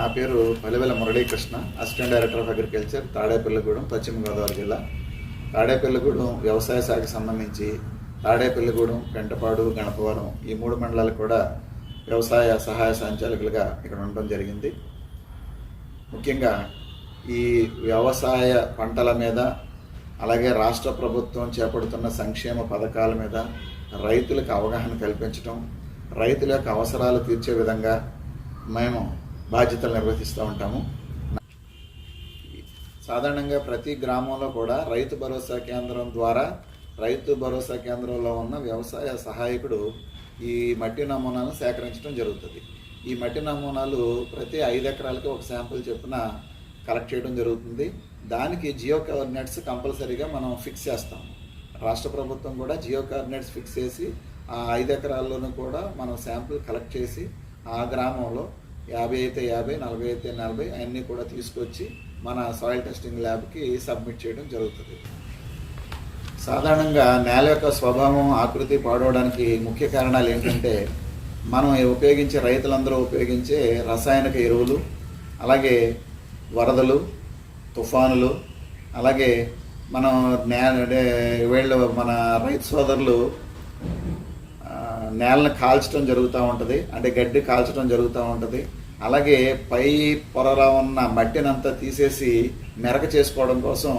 నా పేరు Pallevela Muralikrishna assistant director of agriculture Tadepalligudem పశ్చిమ గోదావరి జిల్లా. తాడేపల్లిగూడెం వ్యవసాయ శాఖకు సంబంధించి తాడేపల్లిగూడెం పెంటపాడు గణపవరం ఈ మూడు మండలాలు కూడా వ్యవసాయ సహాయ సంచాలకులుగా ఇక్కడ ఉండడం జరిగింది. ముఖ్యంగా ఈ వ్యవసాయ పంటల మీద అలాగే రాష్ట్ర ప్రభుత్వం చేపడుతున్న సంక్షేమ పథకాల మీద రైతులకు అవగాహన కల్పించడం రైతుల యొక్క అవసరాలు తీర్చే విధంగా మేము బాధ్యతలు నిర్వహిస్తూ ఉంటాము. సాధారణంగా ప్రతి గ్రామంలో కూడా రైతు భరోసా కేంద్రం ద్వారా రైతు భరోసా కేంద్రంలో ఉన్న వ్యవసాయ సహాయకుడు ఈ మట్టి నమూనాలను సేకరించడం జరుగుతుంది. ఈ మట్టి నమూనాలు ప్రతి ఐదు ఎకరాలకి ఒక శాంపుల్ చొప్పున కలెక్ట్ చేయడం జరుగుతుంది. దానికి జియో కోఆర్డినేట్స్ కంపల్సరీగా మనం ఫిక్స్ చేస్తాం రాష్ట్ర ప్రభుత్వం కూడా జియో కోఆర్డినేట్స్ ఫిక్స్ చేసి ఆ ఐదు ఎకరాల్లోనూ కూడా మనం శాంపుల్ కలెక్ట్ చేసి ఆ గ్రామంలో యాభై అయితే యాభై నలభై అయితే నలభై అన్నీ కూడా తీసుకొచ్చి మన సాయిల్ టెస్టింగ్ ల్యాబ్కి సబ్మిట్ చేయడం జరుగుతుంది. సాధారణంగా నేల యొక్క స్వభావం ఆకృతి పాడవడానికి ముఖ్య కారణాలు ఏంటంటే మనం ఉపయోగించే రైతులందరూ ఉపయోగించే రసాయనిక ఎరువులు అలాగే వరదలు తుఫానులు అలాగే మనం నే వీళ్ళు మన రైతు సోదరులు నేలను కాల్చడం జరుగుతూ ఉంటుంది అంటే గడ్డి కాల్చడం జరుగుతూ ఉంటుంది అలాగే పై పొరలో ఉన్న మట్టినంతా తీసేసి మెరక చేసుకోవడం కోసం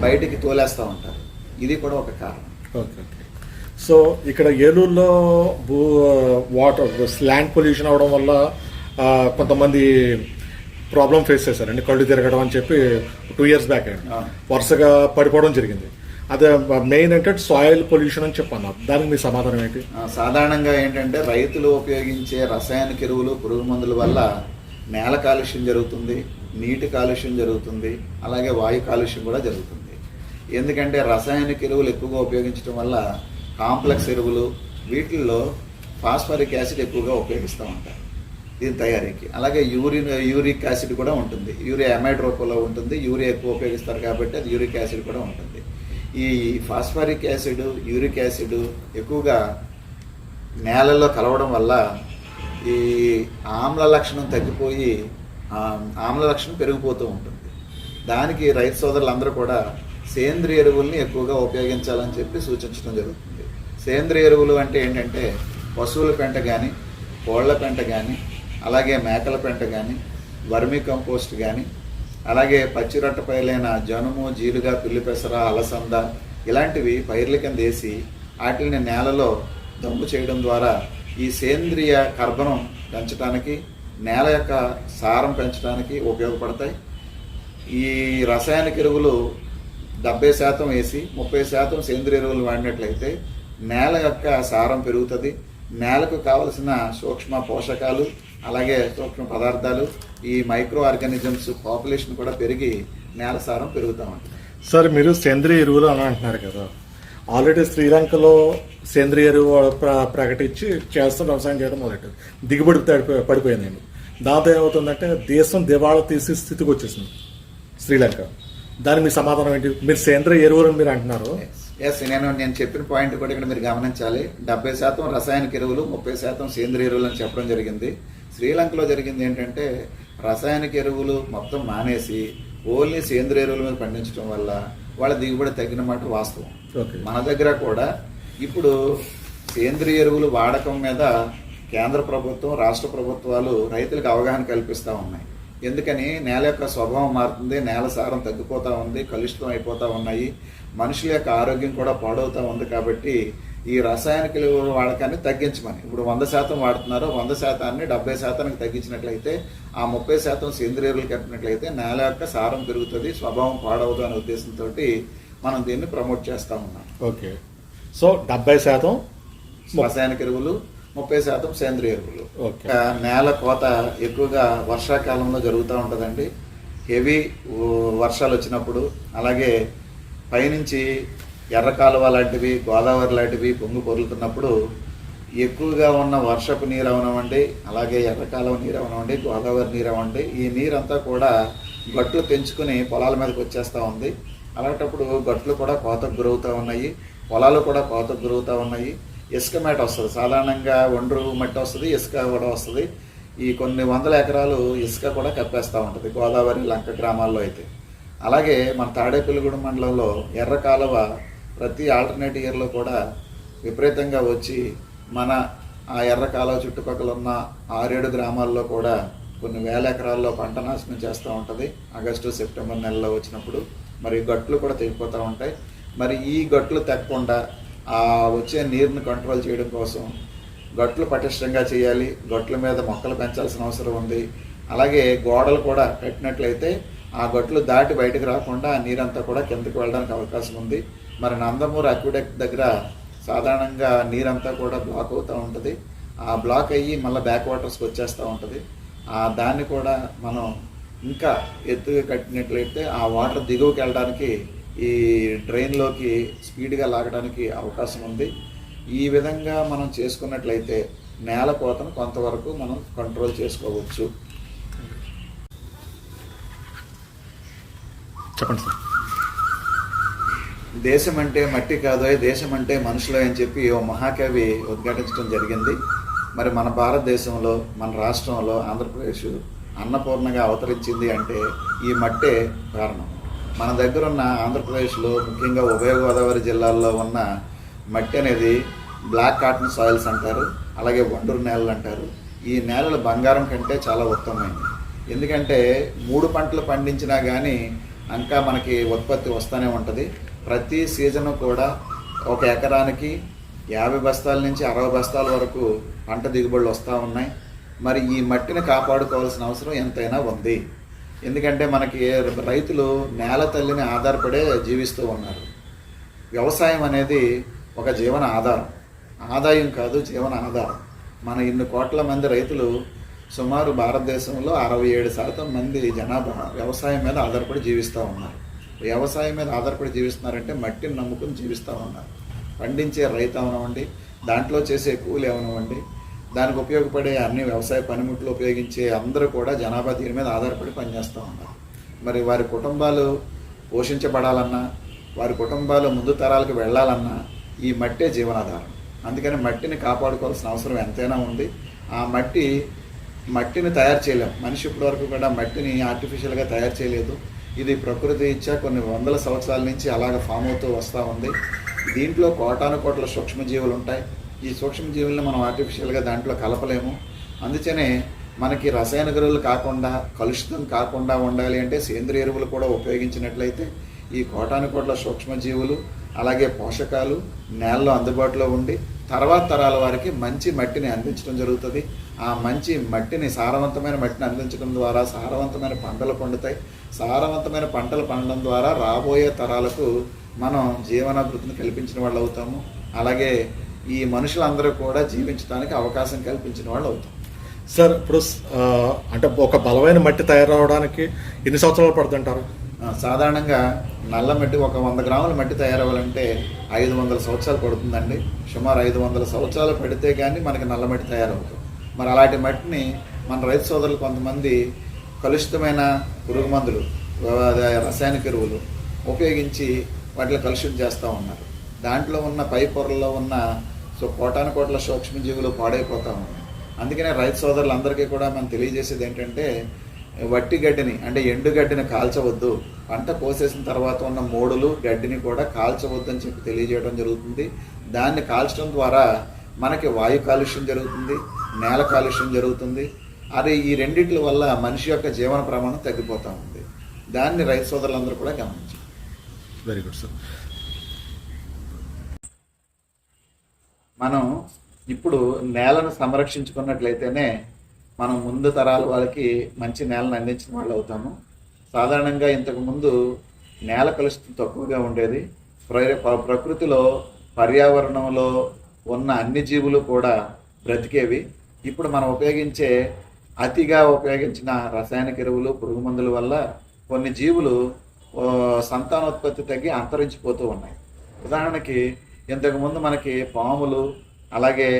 బయటికి తోలేస్తూ ఉంటారు. ఇది కూడా ఒక కారణం. Okay okay. సో ఇక్కడ ఏలూరులో భూ వాటర్ ల్యాండ్ పొల్యూషన్ అవడం వల్ల కొంతమంది ప్రాబ్లం ఫేస్ చేశారండి. కళ్ళు తిరగడం అని చెప్పి టూ ఇయర్స్ బ్యాక్ అండి ఆ. వరుసగా పడిపోవడం జరిగింది. అదే మెయిన్ ఏంటంటే సాయిల్ పొల్యూషన్ అని చెప్పన్నారు దానికి మీ సమాధానం ఏంటి? సాధారణంగా ఏంటంటే రైతులు ఉపయోగించే రసాయనిక ఎరువులు పురుగు మందుల వల్ల నేల కాలుష్యం జరుగుతుంది నీటి కాలుష్యం జరుగుతుంది అలాగే వాయు కాలుష్యం కూడా జరుగుతుంది. ఎందుకంటే రసాయనిక ఎరువులు ఎక్కువగా ఉపయోగించడం వల్ల కాంప్లెక్స్ ఎరువులు వీటిల్లో ఫాస్ఫరిక్ యాసిడ్ ఎక్కువగా ఉపయోగిస్తూ ఉంటారు. దీని తయారీకి. అలాగే యూరిన్ యూరిక్ యాసిడ్ కూడా ఉంటుంది. యూరియా అమైడ్ రూపంలో ఉంటుంది. యూరియా ఎక్కువ ఉపయోగిస్తారు కాబట్టి అది యూరిక్ యాసిడ్ కూడా ఉంటుంది. ఈ ఫాస్ఫరిక్ యాసిడ్ యూరిక్ యాసిడ్ ఎక్కువగా నేలలో కలవడం వల్ల ఈ ఆమ్ల లక్షణం తగ్గిపోయి ఆమ్ల లక్షణం పెరిగిపోతూ ఉంటుంది. దానికి రైతు సోదరులందరూ కూడా సేంద్రియ ఎరువుల్ని ఎక్కువగా ఉపయోగించాలని చెప్పి సూచించడం జరుగుతుంది. సేంద్రియ ఎరువులు అంటే ఏంటంటే పశువుల పెంట కానీ కోళ్ళ పెంట కానీ అలాగే మేకల పెంట కానీ వర్మి కంపోస్ట్ కానీ అలాగే పచ్చిరొట్ట పైలైన జనుము జీలుగా పిల్లి పెసర అలసంద ఇలాంటివి పైర్ల కింద వేసి వాటిని నేలలో దమ్ము చేయడం ద్వారా ఈ సేంద్రియ కర్బనం పెంచడానికి నేల యొక్క సారం పెంచడానికి ఉపయోగపడతాయి. ఈ రసాయనిక ఎరువులు డెబ్బై శాతం వేసి ముప్పై శాతం సేంద్రియ ఎరువులు వాడినట్లయితే నేల యొక్క సారం పెరుగుతుంది. నేలకు కావలసిన సూక్ష్మ పోషకాలు అలాగే సూక్ష్మ పదార్థాలు ఈ మైక్రో ఆర్గానిజమ్స్ పాపులేషన్ కూడా పెరిగి నేల సారం పెరుగుతూ ఉంటుంది. సార్ మీరు సేంద్రియ ఎరువులు అని అంటున్నారు కదా. ఆల్రెడీ శ్రీలంకలో సేంద్రియ ఎరువు ప్ర- ప్రకటించి చేస్తున్న వ్యవసాయం చేయడం మొదలెట్టారు. దిగుబడి తడిపో- పడిపోయిందండి దాంతో ఏమవుతుందంటే దేశం దివాళా తీసే స్థితికి వచ్చేసింది శ్రీలంక. దాని మీ సమాధానం ఏంటి? మీరు సేంద్రియ ఎరువులు మీరు అంటున్నారు. ఎస్ నేను నేను చెప్పిన పాయింట్ కూడా ఇక్కడ మీరు గమనించాలి. డెబ్బై శాతం రసాయనిక ఎరువులు ముప్పై శాతం సేంద్రియ ఎరువులు అని చెప్పడం జరిగింది. శ్రీలంకలో జరిగింది ఏంటంటే రసాయనిక ఎరువులు మొత్తం మానేసి ఓన్లీ సేంద్రియ ఎరువుల మీద పండించడం వల్ల వాళ్ళ దిగుబడి తగ్గిన మాట వాస్తవం. ఓకే. మన దగ్గర కూడా ఇప్పుడు సేంద్రియ ఎరువులు వాడకం మీద కేంద్ర ప్రభుత్వం రాష్ట్ర ప్రభుత్వాలు రైతులకు అవగాహన కల్పిస్తూ ఉన్నాయి. ఎందుకని? నేల యొక్క స్వభావం మారుతుంది నేల సారం తగ్గిపోతూ ఉంది కలుషితం అయిపోతూ ఉన్నాయి. మనుషుల యొక్క ఆరోగ్యం కూడా పాడవుతూ ఉంది కాబట్టి ఈ రసాయనిక ఎరువుల వాడకాన్ని తగ్గించమని. ఇప్పుడు వంద శాతం వాడుతున్నారు. వంద శాతాన్ని డెబ్బై శాతానికి తగ్గించినట్లయితే ఆ ముప్పై శాతం సేంద్రియ ఎరువులు కట్టినట్లయితే నేల యొక్క సారం పెరుగుతుంది స్వభావం పాడవదు అనే ఉద్దేశంతో మనం దీన్ని ప్రమోట్ చేస్తూ ఉన్నాం ఓకే. సో డెబ్బై శాతం రసాయనిక ఎరువులు ముప్పై శాతం సేంద్రియ ఎరువులు. నేల కోత ఎక్కువగా వర్షాకాలంలో జరుగుతూ ఉంటుందండి. హెవీ వర్షాలు వచ్చినప్పుడు అలాగే పైనుంచి ఎర్ర కాలువ లాంటివి గోదావరి లాంటివి పొంగు పొరులుతున్నప్పుడు ఎక్కువగా ఉన్న వర్షపు నీరు అవనవండి అలాగే ఎర్ర కాలువ నీరు అవనవండి గోదావరి నీరు అవ్వండి ఈ నీరంతా కూడా గట్లు పెంచుకుని పొలాల మీదకి వచ్చేస్తూ ఉంది. అలాంటప్పుడు గట్లు కూడా కోతకు గురవుతూ ఉన్నాయి పొలాలు కూడా కోతకు గురవుతూ ఉన్నాయి. ఇసుక మేట వస్తుంది సాధారణంగా ఒండ్రు మట్టి వస్తుంది ఇసుక కూడా వస్తుంది. ఈ కొన్ని వందల ఎకరాలు ఇసుక కూడా కప్పేస్తూ ఉంటుంది గోదావరి లంక గ్రామాల్లో అయితే. అలాగే మన తాడేపల్లిగూడెం మండలంలో ఎర్ర కాలువ ప్రతి ఆల్టర్నేట్ ఇయర్లో కూడా విపరీతంగా వచ్చి మన ఆ ఎర్ర కాలువ చుట్టుపక్కల ఉన్న ఆరేడు గ్రామాల్లో కూడా కొన్ని వేల ఎకరాల్లో పంట నాశనం చేస్తూ ఉంటుంది. ఆగస్టు సెప్టెంబర్ నెలలో వచ్చినప్పుడు మరి గట్లు కూడా తెగిపోతూ ఉంటాయి. మరి ఈ గట్లు తెగకుండా ఆ వచ్చే నీరుని కంట్రోల్ చేయడం కోసం గట్లు పటిష్టంగా చేయాలి. గట్ల మీద మొక్కలు పెంచాల్సిన అవసరం ఉంది. అలాగే గోడలు కూడా కట్టినట్లయితే ఆ గట్లు దాటి బయటకు రాకుండా ఆ నీరంతా కూడా కిందకి వెళ్ళడానికి అవకాశం ఉంది. మరి నందమూరు అక్విడెక్ట్ దగ్గర సాధారణంగా నీరంతా కూడా బ్లాక్ అవుతూ ఉంటుంది. ఆ బ్లాక్ అయ్యి మళ్ళీ బ్యాక్ వాటర్స్కి వచ్చేస్తూ ఉంటుంది. ఆ దాన్ని కూడా మనం ఇంకా ఎత్తుగా కట్టినట్లయితే ఆ వాటర్ దిగువకి వెళ్ళడానికి ఈ డ్రైన్లోకి స్పీడ్గా లాగడానికి అవకాశం ఉంది. ఈ విధంగా మనం చేసుకున్నట్లయితే నేల కోతను కొంతవరకు మనం కంట్రోల్ చేసుకోవచ్చు. చెప్పండి సార్. దేశం అంటే మట్టి కాదు దేశం అంటే మనుషులే అని చెప్పి ఓ మహాకవి ఉద్ఘాటించడం జరిగింది. మరి మన భారతదేశంలో మన రాష్ట్రంలో ఆంధ్రప్రదేశ్ అన్నపూర్ణగా అవతరించింది అంటే ఈ మట్టే కారణం. మన దగ్గర ఉన్న ఆంధ్రప్రదేశ్లో ముఖ్యంగా ఉభయ గోదావరి జిల్లాల్లో ఉన్న మట్టి అనేది బ్లాక్ కాటన్ సాయిల్స్ అంటారు అలాగే వండరు నేలలు అంటారు. ఈ నేలలు బంగారం కంటే చాలా ఉత్తమమైనవి ఎందుకంటే మూడు పంటలు పండించినా కానీ ఇంకా మనకి ఉత్పత్తి వస్తూనే ఉంటుంది. ప్రతి సీజను కూడా ఒక ఎకరానికి యాభై బస్తాల నుంచి అరవై బస్తాల వరకు పంట దిగుబడులు వస్తూ ఉన్నాయి. మరి ఈ మట్టిని కాపాడుకోవాల్సిన అవసరం ఎంతైనా ఉంది. ఎందుకంటే మనకి రైతులు నేల తల్లిని ఆధారపడే జీవిస్తూ ఉన్నారు. వ్యవసాయం అనేది ఒక జీవన ఆధారం. ఆదాయం కాదు జీవన ఆధారం. మన ఇన్ని కోట్ల మంది రైతులు సుమారు భారతదేశంలో అరవై ఏడు శాతం మంది జనాభా వ్యవసాయం మీద ఆధారపడి జీవిస్తూ ఉన్నారు. వ్యవసాయం మీద ఆధారపడి జీవిస్తున్నారంటే మట్టిని నమ్ముకుని జీవిస్తూ ఉన్నారు. పండించే రైతు అవనవండి దాంట్లో చేసే కూలి అవనవండి దానికి ఉపయోగపడే అన్ని వ్యవసాయ పనిముట్లు ఉపయోగించే అందరూ కూడా జనాభా దీని మీద ఆధారపడి పనిచేస్తూ ఉన్నారు. మరి వారి కుటుంబాలు పోషించబడాలన్నా వారి కుటుంబాలు ముందు తరాలకు వెళ్ళాలన్నా ఈ మట్టే జీవనాధారం. అందుకని మట్టిని కాపాడుకోవాల్సిన అవసరం ఎంతైనా ఉంది. ఆ మట్టి మట్టిని తయారు చేయలేం. మనిషి ఇప్పటివరకు కూడా మట్టిని ఆర్టిఫిషియల్గా తయారు చేయలేదు. ఇది ప్రకృతి ఇచ్చా కొన్ని వందల సంవత్సరాల నుంచి అలాగ ఫామ్ అవుతూ వస్తూ ఉంది. దీంట్లో కోటాను కోట్ల సూక్ష్మజీవులు ఉంటాయి. ఈ సూక్ష్మజీవుల్ని మనం ఆర్టిఫిషియల్గా దాంట్లో కలపలేము. అందుకనే మనకి రసాయన ఎరువులు కాకుండా కలుషితం కాకుండా ఉండాలి అంటే సేంద్రియ ఎరువులు కూడా ఉపయోగించినట్లయితే ఈ కోటాను కోట్ల సూక్ష్మజీవులు అలాగే పోషకాలు నేలలో అందుబాటులో ఉండి తర్వాత తరాల వారికి మంచి మట్టిని అందించడం జరుగుతుంది. ఆ మంచి మట్టిని సారవంతమైన మట్టిని అందించడం ద్వారా సారవంతమైన పంటలు పండుతాయి. సారవంతమైన పంటలు పండడం ద్వారా రాబోయే తరాలకు మనం జీవనాభివృద్ధిని కల్పించిన వాళ్ళు అవుతాము. అలాగే ఈ మనుషులందరూ కూడా జీవించడానికి అవకాశం కల్పించిన వాళ్ళు అవుతాం. సార్ ఇప్పుడు అంటే ఒక బలమైన మట్టి తయారవడానికి ఎన్ని సంవత్సరాలు పడుతుంటారు? సాధారణంగా నల్ల మట్టి ఒక వంద గ్రాముల మట్టి తయారవ్వాలంటే ఐదు వందల సంవత్సరాలు పడుతుందండి. సుమారు ఐదు వందల సంవత్సరాలు పడితే కానీ మనకి నల్ల మట్టి తయారవుతుంది. మరి అలాంటి మట్టిని మన రైతు సోదరులు కొంతమంది కలుషితమైన పురుగు మందులు రసాయనిక ఎరువులు ఉపయోగించి వాటిని కలుషితం చేస్తూ ఉన్నారు. దాంట్లో ఉన్న పై పొరల్లో ఉన్న సో కోటాను కోట్ల సూక్ష్మజీవులు పాడైపోతూ ఉన్నాయి. అందుకనే రైతు సోదరులందరికీ కూడా మనం తెలియజేసేది ఏంటంటే వట్టి గడ్డిని అంటే ఎండు గడ్డిని కాల్చవద్దు. పంట కోసేసిన తర్వాత ఉన్న మోడులు గడ్డిని కూడా కాల్చవద్దు అని చెప్పి తెలియజేయడం జరుగుతుంది. దాన్ని కాల్చడం ద్వారా మనకి వాయు కాలుష్యం జరుగుతుంది. నేల కాలుష్యం జరుగుతుంది. అది ఈ రెండిట్ల వల్ల మనిషి యొక్క జీవన ప్రమాణం తగ్గిపోతూ ఉంది. దాన్ని రైతు సోదరులందరూ కూడా గమనించారు వెరీ గుడ్ సార్ మనం ఇప్పుడు నేలను సంరక్షించుకున్నట్లయితేనే మనం ముందు తరాల వాళ్ళకి మంచి నేలను అందించిన వాళ్ళు అవుతాము. సాధారణంగా ఇంతకు ముందు నేల కలుషితం తక్కువగా ఉండేది. ప్ర- ప్ర- ప్రకృతిలో పర్యావరణంలో ఉన్న అన్ని జీవులు కూడా బ్రతికేవి. ఇప్పుడు మనం ఉపయోగించే అతిగా ఉపయోగించిన రసాయనిక ఎరువులు పురుగు మందుల వల్ల కొన్ని జీవులు సంతానోత్పత్తి తగ్గి అంతరించిపోతూ ఉన్నాయి. ఉదాహరణకి ఇంతకుముందు మనకి పాములు అలాగే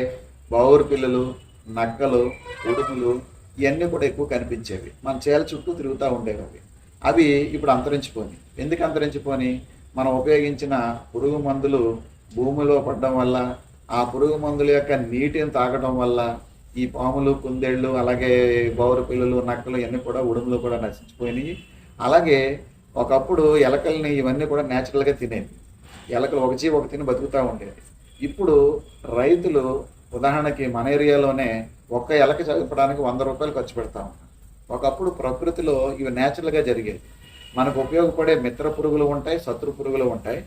బావురు పిల్లలు నక్కలు ఉడుములు ఇవన్నీ కూడా ఎక్కువ కనిపించేవి. మన చేల చుట్టూ తిరుగుతూ ఉండేవి. అవి అవి ఇప్పుడు అంతరించిపోయి ఎందుకు అంతరించిపోని మనం ఉపయోగించిన పురుగు మందులు భూమిలో పడడం వల్ల ఆ పురుగు మందుల యొక్క నీటిని తాగడం వల్ల ఈ పాములు కుందేళ్ళు అలాగే బౌర పిల్లలు నక్కలు ఇవన్నీ కూడా ఉడుములు కూడా నశించిపోయినాయి. అలాగే ఒకప్పుడు ఎలకల్ని ఇవన్నీ కూడా న్యాచురల్గా తినేవి. ఎలకలు ఒక జీవి ఒక తిని బతుకుతూ ఉండేది ఇప్పుడు రైతులు ఉదాహరణకి మన ఏరియాలోనే ఒక్క ఎలక చంపడానికి వంద రూపాయలు ఖర్చు పెడతా ఉన్నారు. ఒకప్పుడు ప్రకృతిలో ఇవి న్యాచురల్గా జరిగేవి. మనకు ఉపయోగపడే మిత్ర పురుగులు ఉంటాయి శత్రు పురుగులు ఉంటాయి.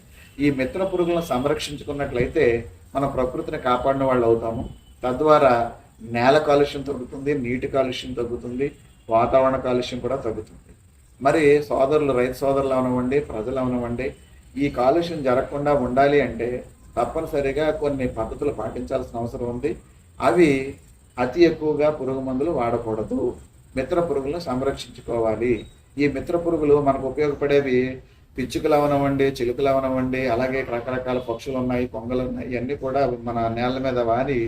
ఈ మిత్ర పురుగులను సంరక్షించుకున్నట్లయితే మన ప్రకృతిని కాపాడిన వాళ్ళు అవుతాము. తద్వారా నేల కాలుష్యం తగ్గుతుంది నీటి కాలుష్యం తగ్గుతుంది వాతావరణ కాలుష్యం కూడా తగ్గుతుంది. మరి సోదరులు రైతు సోదరులు అవనివ్వండి ప్రజలు అవనివ్వండి ఈ కాలుష్యం జరగకుండా ఉండాలి అంటే తప్పనిసరిగా కొన్ని పద్ధతులు పాటించాల్సిన అవసరం ఉంది. అవి అతి ఎక్కువగా పురుగు మందులు వాడకూడదు. మిత్ర పురుగులను సంరక్షించుకోవాలి. ఈ మిత్ర పురుగులు మనకు ఉపయోగపడేవి పిచ్చుకలు అవనవ్వండి చిలుకలు అవనవ్వండి అలాగే రకరకాల పక్షులు ఉన్నాయి కొంగలు ఉన్నాయి ఇవన్నీ కూడా మన నేల మీద వాని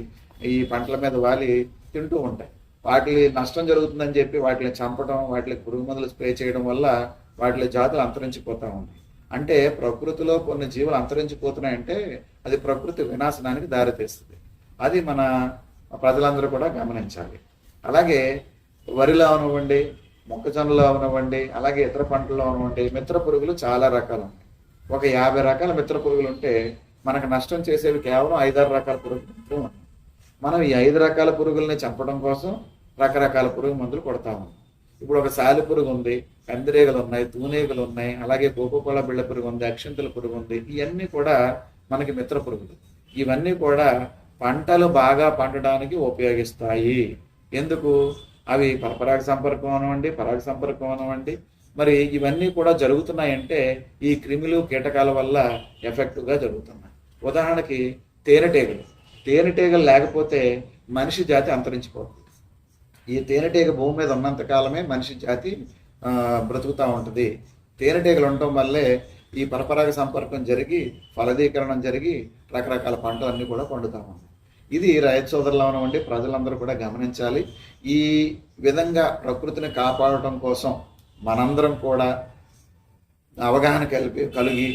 ఈ పంటల మీద వాలి తింటూ ఉంటాయి. వాటి నష్టం జరుగుతుందని చెప్పి వాటిని చంపడం వాటికి పురుగు మందులు స్ప్రే చేయడం వల్ల వాటి జాతులు అంతరించిపోతూ ఉన్నాయి. అంటే ప్రకృతిలో కొన్ని జీవులు అంతరించిపోతున్నాయంటే అది ప్రకృతి వినాశనానికి దారితీస్తుంది. అది మన ప్రజలందరూ కూడా గమనించాలి. అలాగే వరిలో అవనివ్వండి మొక్కజొన్నలో అవనివ్వండి అలాగే ఇతర పంటల్లో అవనివ్వండి మిత్ర పురుగులు చాలా రకాలు ఉన్నాయి. ఒక యాభై రకాల మిత్ర పురుగులు ఉంటే మనకు నష్టం చేసేవి కేవలం ఐదారు రకాల పురుగులు ఉన్నాయి. మనం ఈ ఐదు రకాల పురుగుల్ని చంపడం కోసం రకరకాల పురుగు మందులు కొడతా ఉన్నాం ఇప్పుడు ఒక సాలి పురుగు ఉంది కందిరీగలు ఉన్నాయి తూనీగలు ఉన్నాయి అలాగే కోకోకోల బిళ్ళ పురుగు ఉంది అక్షంతల పురుగు ఉంది ఇవన్నీ కూడా మనకి మిత్ర పురుగులు. ఇవన్నీ కూడా పంటలు బాగా పండడానికి ఉపయోగిస్తాయి. ఎందుకు? అవి పరపరాగ సంపర్కం అనవండి పరాగ సంపర్కం అనవండి మరి ఇవన్నీ కూడా జరుగుతున్నాయంటే ఈ క్రిములు కీటకాల వల్ల ఎఫెక్టివ్గా జరుగుతున్నాయి. ఉదాహరణకి తేనెటీగలు. తేనెటీగలు లేకపోతే మనిషి జాతి అంతరించిపోతుంది. ఈ తేనెటీగ భూమి మీద ఉన్నంత కాలమే మనిషి జాతి బ్రతుకుతూ ఉంటుంది. తేనెటీగలు ఉండటం వల్లే ఈ పరపరాగ సంపర్కం జరిగి ఫలదీకరణం జరిగి రకరకాల పంటలన్నీ కూడా పండుతూ ఉన్నాయి. ఇది రైతు సోదరులు అవనివ్వండి ప్రజలందరూ కూడా గమనించాలి. ఈ విధంగా ప్రకృతిని కాపాడటం కోసం మనందరం కూడా అవగాహన కలిపి కలిగి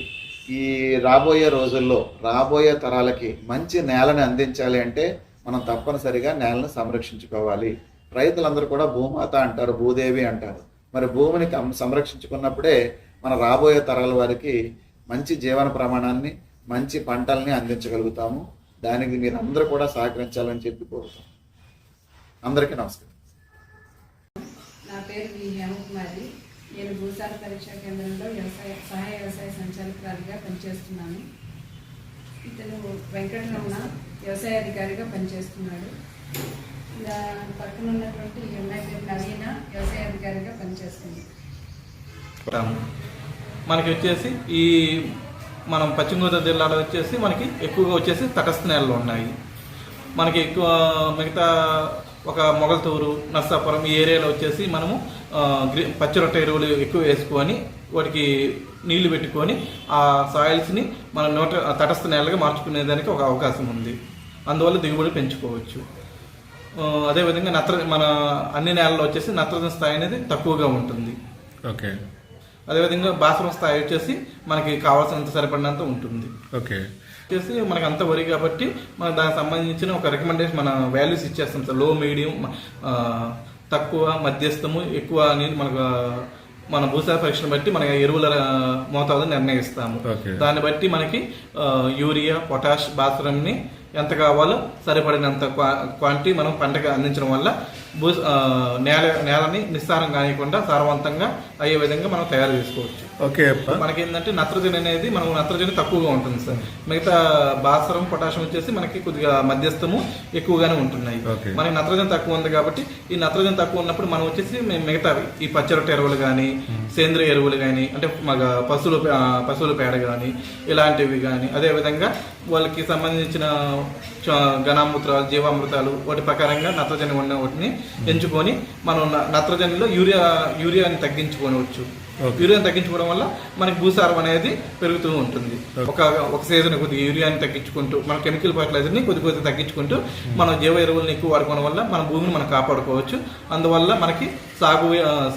ఈ రాబోయే రోజుల్లో రాబోయే తరాలకి మంచి నేలని అందించాలి అంటే మనం తప్పనిసరిగా నేలను సంరక్షించుకోవాలి. రైతులందరూ కూడా భూమాత అంటారు భూదేవి అంటారు. మరి భూమిని సంరక్షించుకున్నప్పుడే మన రాబోయే తరాల వారికి మంచి జీవన ప్రమాణాన్ని మంచి పంటల్ని అందించగలుగుతాము. దానికి మీరు అందరూ కూడా సహకరించాలని చెప్పి కోరుతాం. అందరికీ నమస్కారం. నా పేరు హేమకుమారి. నేను భూసార పరీక్షా కేంద్రంలో వ్యవసాయ సహాయ వ్యవసాయ సంచాలకురాలిగా పనిచేస్తున్నాను. ఇతను వెంకటరమణ వ్యవసాయ అధికారిగా పనిచేస్తున్నాడు. ఇలా పక్కన ఉన్నటువంటి యునైటెడ్ నవీన వ్యవసాయ అధికారిగా పనిచేస్తుంది. మనకి వచ్చేసి ఈ మనం పశ్చిమ గోదావరి జిల్లాలో వచ్చేసి మనకి ఎక్కువగా వచ్చేసి తటస్థ నేలలు ఉన్నాయి. మనకి ఎక్కువ మిగతా ఒక మొగల్తూరు నర్సాపురం ఈ ఏరియాలో వచ్చేసి మనము పచ్చి రొట్టె ఎరువులు ఎక్కువ వేసుకొని వాటికి నీళ్ళు పెట్టుకొని ఆ సాయిల్స్ని మనం నోట తటస్థ నేలగా మార్చుకునేదానికి ఒక అవకాశం ఉంది. అందువల్ల దిగుబడి పెంచుకోవచ్చు. అదేవిధంగా నత్ర మన అన్ని నేలల్లో వచ్చేసి నత్రజని స్థాయి అనేది తక్కువగా ఉంటుంది. ఓకే. అదేవిధంగా బాత్రూమ్ స్థాయి వచ్చేసి మనకి కావాల్సినంత సరిపడినంత ఉంటుంది. ఓకే. వచ్చేసి మనకి అంత వరి కాబట్టి మనం దానికి సంబంధించిన ఒక రికమెండేషన్ మన వాల్యూస్ ఇచ్చేస్తాం సార్లో మీడియం తక్కువ మధ్యస్థము ఎక్కువ అనేది మనకు మన భూసార పరీక్షను బట్టి మన ఎరువుల మోతాదు నిర్ణయిస్తాము. దాన్ని బట్టి మనకి యూరియా పొటాష్ బాత్రమ్ని ఎంత కావాలో సరిపడినంత క్వా- క్వాంటిటీ మనం పంటకు అందించడం వల్ల భూ నేల నేలని నిస్సారం కానివ్వకుండా సారవంతంగా అయ్యే విధంగా మనం తయారు చేసుకోవచ్చు ఓకే. మనకి ఏంటంటే నత్రజని అనేది మనం నత్రజని తక్కువగా ఉంటుంది సార్ మిగతా భాస్వరం పొటాషియం వచ్చేసి మనకి కొద్దిగా మధ్యస్థము ఎక్కువగానే ఉంటున్నాయి. మనకి నత్రజని తక్కువ ఉంది కాబట్టి ఈ నత్రజని తక్కువ ఉన్నప్పుడు మనం వచ్చేసి మి- మిగతావి ఈ పచ్చరొట్ట ఎరువులు కానీ సేంద్రియ ఎరువులు కానీ అంటే మగ పశువుల పశువుల పేడ కానీ ఇలాంటివి కానీ అదేవిధంగా వాళ్ళకి సంబంధించిన ఘనామృతాలు జీవామృతాలు వాటి ప్రకారంగా నత్రజని ఉన్న వాటిని ఎంచుకొని మనం నత్రజనిలో యూరియా యూరియాని తగ్గించుకోవచ్చు. యూరియాని తగ్గించుకోవడం వల్ల మనకి భూసారం అనేది పెరుగుతూ ఉంటుంది. ఒక ఒక సీజన్ కొద్దిగా యూరియాని తగ్గించుకుంటూ మన కెమికల్ ఫర్టిలైజర్ని కొద్ది కొద్దిగా తగ్గించుకుంటూ మనం జీవ ఎరువులను ఎక్కువ వాడుకోవడం వల్ల మన భూమిని మనం కాపాడుకోవచ్చు. అందువల్ల మనకి సాగు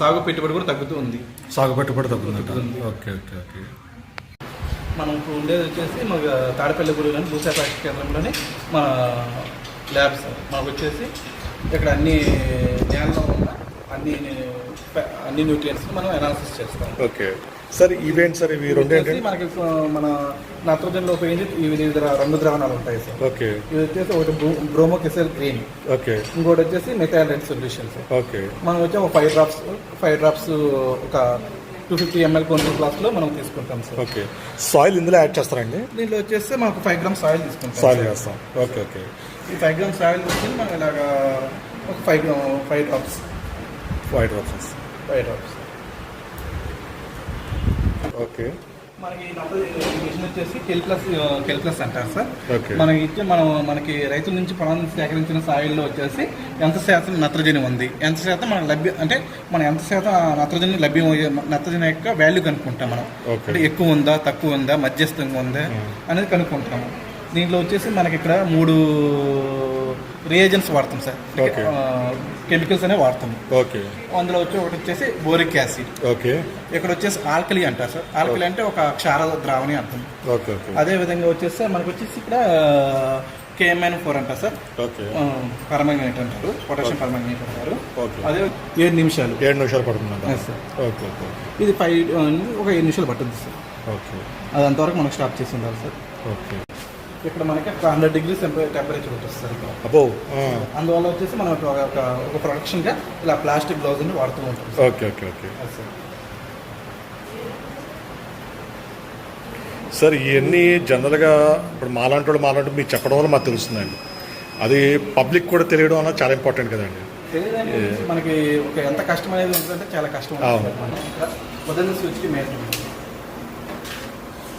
సాగు పెట్టుబడి కూడా తగ్గుతూ ఉంది. సాగు పెట్టుబడి తగ్గుతుంది. ఓకే ఓకే ఓకే మనకు ఉండేది వచ్చేసి మన తాడపల్లి గుడి కానీ భూసార పరీక్ష కేంద్రంలోనే మన ల్యాబ్ సార్ మనకు వచ్చేసి ఇక్కడ అన్ని నేలలో ఉన్న అన్ని అన్ని న్యూట్రియంట్స్ మనం అనాలిసిస్ చేస్తాం. ఓకే. సార్ ఇవేంటి సార్ ఇవి? రెండు ఏంటండి మనకి మన నత్రజనిలో ఉపయోగించి ఇవి వివిధ రెండు ద్రావణాలు ఉంటాయి సార్. ఓకే. ఇది వచ్చేసి ఒకటి బ్రోమోకెసెల్ గ్రీన్. ఓకే. ఇంకోటి వచ్చేసి మెథాల్ రెడ్ సొల్యూషన్స్ ఓకే. మనం వచ్చి ఒక ఫైవ్ డ్రాప్స్ ఫైవ్ డ్రాప్స్ ఒక టూ ఫిఫ్టీ ఎంఎల్ కొన్ని గ్లాస్లో మనం తీసుకుంటాం సార్. ఓకే. సాయిల్ ఇందులో యాడ్ చేస్తారండి? దీంట్లో వచ్చేసి మనకు ఫైవ్ గ్రామ్స్ ఆయిల్ తీసుకుంటాం సాయిల్ సార్. చేస్తాం ఓకే ఓకే. ఈ ఫైవ్ గ్రామ్స్ ఆయిల్ వచ్చి మనం ఇలాగా ఒక five five drops white drops five drops okay మనకి మిషన్ వచ్చేసి కెల్ ప్లస్ కెల్ ప్లస్ అంటారు సార్. మనకి ఇచ్చే మనం మనకి రైతుల నుంచి పొలం సేకరించిన సాయిల్లో వచ్చేసి ఎంత శాతం నత్రజని ఉంది? ఎంత శాతం మనకు లభ్య అంటే మనం ఎంత శాతం నత్రజని లభ్యం అయ్యే నత్రజని యొక్క వాల్యూ కనుక్కుంటాం మనం. అంటే ఎక్కువ ఉందా తక్కువ ఉందా మధ్యస్థంగా ఉందా అనేది కనుక్కుంటాము దీంట్లో వచ్చేసి మనకి ఇక్కడ మూడు రియేజెంట్స్ వాడతాం సార్. కెమికల్స్ అనే వాడతాము. ఓకే. అందులో వచ్చి ఒకటి వచ్చేసి బోరిక్ యాసిడ్ ఓకే. ఇక్కడ వచ్చేసి ఆల్కలి అంటారు సార్. ఆల్కలి అంటే ఒక క్షార ద్రావణి అర్థం. Okay okay. అదే విధంగా వచ్చేసి మనకు వచ్చేసి ఇక్కడ కేఎంఎన్ ఫోర్ అంటారు సార్. పరమంగనేట్ అంటారు. పొటాషియం పరమంగనేట్ అంటారు. అదే ఏడు నిమిషాలు. ఏడు నిమిషాలు Yes, sir. ఓకే ఓకే ఇది ఫైవ్ ఒక ఏడు నిమిషాలు పట్టుద్ది సార్. ఓకే. అది అంతవరకు మనకు స్టాప్ చేసి ఉండాలి సార్. ఓకే. ఇక్కడ మనకి ఒక హండ్రెడ్ డిగ్రీస్ టెంపరేచర్ ఉంటుంది సార్ ఇక్కడ. అబ్బో. అందువల్ల వచ్చేసి మనం ఒక ఒక- ప్రొడక్షన్గా ఇలా ప్లాస్టిక్ గ్లౌజ్ని వాడుతూ ఉంటాం sir. Okay okay okay. Sir sir ఇవన్నీ జనరల్గా ఇప్పుడు మాలాంటి వాళ్ళు మాలాంటి మీకు చెప్పడం వల్ల మాకు తెలుస్తుందండి. అది పబ్లిక్ కూడా తెలియడం అన్నది చాలా ఇంపార్టెంట్ కదండి. మనకి ఒక ఎంత కష్టం అనేది ఉంటుందంటే చాలా కష్టం ఉదయం స్విచ్కి మీటర్.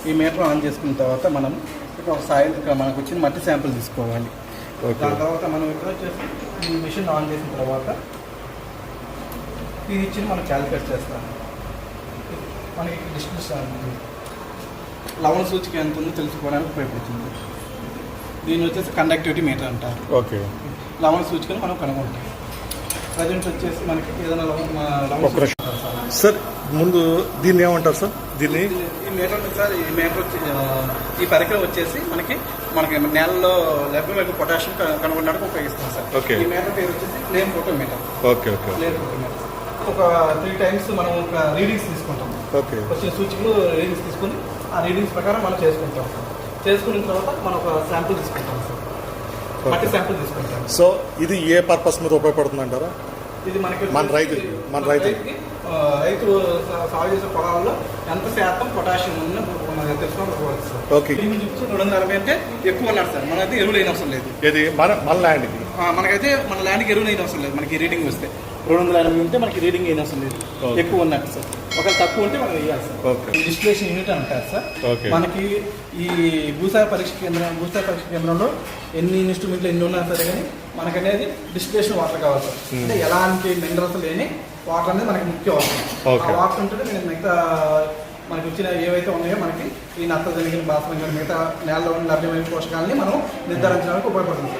ఈ మీటర్ ఆన్ చేసుకున్న తర్వాత మనం ఇక్కడ ఒక సాయిల్ ఇక్కడ మనకు వచ్చిన మట్టి శాంపుల్ తీసుకోవాలి. దాని తర్వాత మనం ఇక్కడ వచ్చేసి ఈ మిషన్ ఆన్ చేసిన తర్వాత ఇది ఇచ్చి మనం క్యాలిక్యులేట్ చేస్తాం. మనకి డిస్టెన్స్ లవణ సూచిక ఎంత ఉందో తెలుసుకోవడానికి ఉపయోగపడుతుంది. దీని వచ్చేసి కండక్టివిటీ మీటర్ అంటారు. ఓకే. లవణ సూచికను మనం కనుగొంటాం. ప్రజెంట్ వచ్చేసి మనకి ఏదైనా లవణ. సార్ ముందు దీన్ని ఏమంటారు సార్? దీన్ని ఈ మీటర్ సార్ ఈ మీటర్ వచ్చి ఈ పరికరం వచ్చేసి మనకి మనకి నేలలో లభ్యమైన పొటాషియం కనుగొనడానికి ఉపయోగిస్తాం సార్. Okay. ఈ మీటర్ పేరు వచ్చేసి flame photo meter okay okay. Flame photo meter ఒక త్రీ టైమ్స్ మనం ఒక రీడింగ్స్ తీసుకుంటాం. ఓకే. వచ్చిన సూచికలు రీడింగ్స్ తీసుకుని ఆ రీడింగ్స్ ప్రకారం మనం చేసుకుంటాం. సార్ చేసుకున్న తర్వాత మనం ఒక శాంపుల్ తీసుకుంటాం సార్. మట్టి శాంపుల్ తీసుకుంటాం. సో ఇది ఏ పర్పస్ మీద ఉపయోగపడుతుంది అంటారా ఇది మనకి మన రైతుకి, మన రైతుకి. రైతు సాగు చేసే పొలాల్లో ఎంత శాతం పొటాషియం ఉందో తెలుసుకోవాలి సార్. ఓకే. రెండు వందల అరవై అంటే ఎక్కువ సార్. ఎరువులు అయిన అవసరం లేదు. ఇది మన మన ల్యాండ్కి మనకైతే మన ల్యాండ్కి ఎరువులు అయిన అవసరం లేదు. మనకి రీడింగ్ వస్తే. రెండు వందల ఎనభై ఉంటే మనకి రీడింగ్ అయిన అవసరం లేదు. ఎక్కువ ఉన్నట్టు సార్. ఒకవేళ తక్కువ ఉంటే మనం వేయాలి సార్. ఓకే. ఈ డిస్ప్లేషన్ యూనిట్ అంటారు సార్. మనకి ఈ భూసార పరీక్ష కేంద్రం భూసార పరీక్ష కేంద్రంలో ఎన్ని ఇన్స్ట్రుమెంట్లు ఎన్ని ఉన్నా సరే కానీ మనకనేది డిస్ప్లేషన్ వాటర్ కావాలి సార్. అంటే ఎలాంటి మినరల్స్ లేని వాటర్ అనేది మనకి ముఖ్య అవసరం. వాటర్ ఉంటే నేను మిగతా మనకి వచ్చిన ఏవైతే ఉన్నాయో మనకి ఈ నత్త జరిగిన బాసనం కానీ మిగతా నేలలో ఉన్న లభ్యమైన పోషకాలని మనం నిర్ధారించడానికి ఉపయోగపడుతుంది.